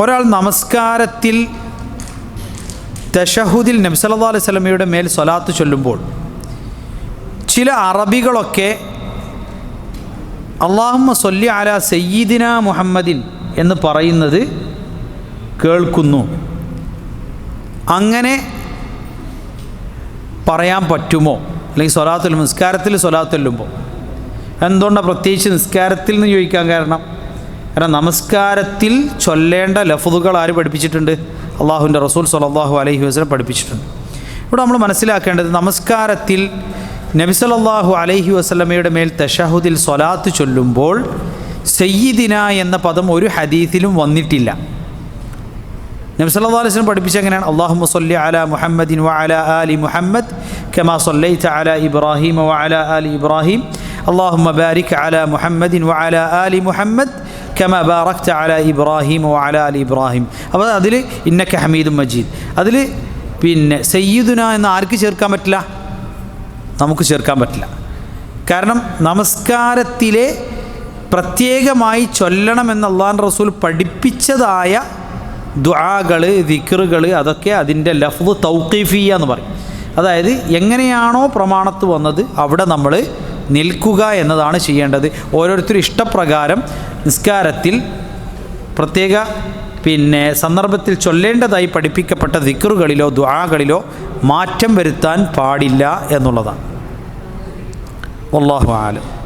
ഒരാൾ നമസ്കാരത്തിൽ ദശഹുദിൽ നബി സല്ലല്ലാഹു അലൈഹി സ്വലമയുടെ മേൽ സ്വലാത്ത് ചൊല്ലുമ്പോൾ ചില അറബികളൊക്കെ അള്ളാഹുമ്മ സൊല്ലി അല സയ്യിദിന മുഹമ്മദിൻ എന്ന് പറയുന്നത് കേൾക്കുന്നു. അങ്ങനെ പറയാൻ പറ്റുമോ? അല്ലെങ്കിൽ സ്വലാത്തുൽ നിസ്കാരത്തിൽ സ്വലാത്തൊല്ലുമ്പോൾ എന്തുകൊണ്ടാണ് പ്രത്യേകിച്ച് നിസ്കാരത്തിൽ നിന്ന് ചോദിക്കാൻ കാരണം? കാരണം നമസ്കാരത്തിൽ ചൊല്ലേണ്ട ലഫുതുകൾ ആര് പഠിപ്പിച്ചിട്ടുണ്ട്? അള്ളാഹുവിന്റെ റസൂൽ സലാഹു അലൈഹി വസ്ലം പഠിപ്പിച്ചിട്ടുണ്ട്. ഇവിടെ നമ്മൾ മനസ്സിലാക്കേണ്ടത് നമസ്കാരത്തിൽ നബി സല്ലല്ലാഹു അലൈഹി വസ്ലമയുടെ മേൽ തഷഹുദിൽ സ്വലാത്ത് ചൊല്ലുമ്പോൾ സയ്യിദിന എന്ന പദം ഒരു ഹദീസിലും വന്നിട്ടില്ല. നബി സല്ലാ അലൈഹി പഠിപ്പിച്ച എങ്ങനെയാണ്? അള്ളാഹു സ്വല്ലി അല മുഹമ്മദിൻ വ അലാ ആലി മുഹമ്മദ് കമാ സൊല്ലൈ അല ഇബ്രാഹിം വ അലാ ആലി ഇബ്രാഹിം. അള്ളാഹു ബാരിക് അല മുഹമ്മദിൻ വ അലാ ആലി മുഹമ്മദ് കമാ ബാറക്ത അല ഇബ്രാഹിം ഓ അല അലി ഇബ്രാഹിം അപ്പോൾ അതിൽ ഇന്നക്ക ഹമീദും മജീദ്. അതിൽ പിന്നെ സയ്യിദുന എന്ന് ആർക്ക് ചേർക്കാൻ പറ്റില്ല? നമുക്ക് ചേർക്കാൻ പറ്റില്ല. കാരണം നമസ്കാരത്തിലെ പ്രത്യേകമായി ചൊല്ലണമെന്ന് അള്ളാൻ റസൂൽ പഠിപ്പിച്ചതായ ദ്വാകൾ ദിക്റുകൾ അതൊക്കെ അതിന്റെ ലഫ്ദ് തൗക്കീഫിയ എന്ന് പറയും. അതായത് എങ്ങനെയാണോ പ്രമാണത്ത് വന്നത് അവിടെ നമ്മൾ നിൽക്കുക എന്നതാണ് ചെയ്യേണ്ടത്. ഓരോരുത്തരും ഇഷ്ടപ്രകാരം നിസ്കാരത്തിൽ പ്രത്യേക പിന്നെ സന്ദർഭത്തിൽ ചൊല്ലേണ്ടതായി പഠിപ്പിക്കപ്പെട്ട ദിക്കറുകളിലോ ദുആകളിലോ മാറ്റം വരുത്താൻ പാടില്ല എന്നുള്ളതാണ്. അള്ളാഹു ആലം.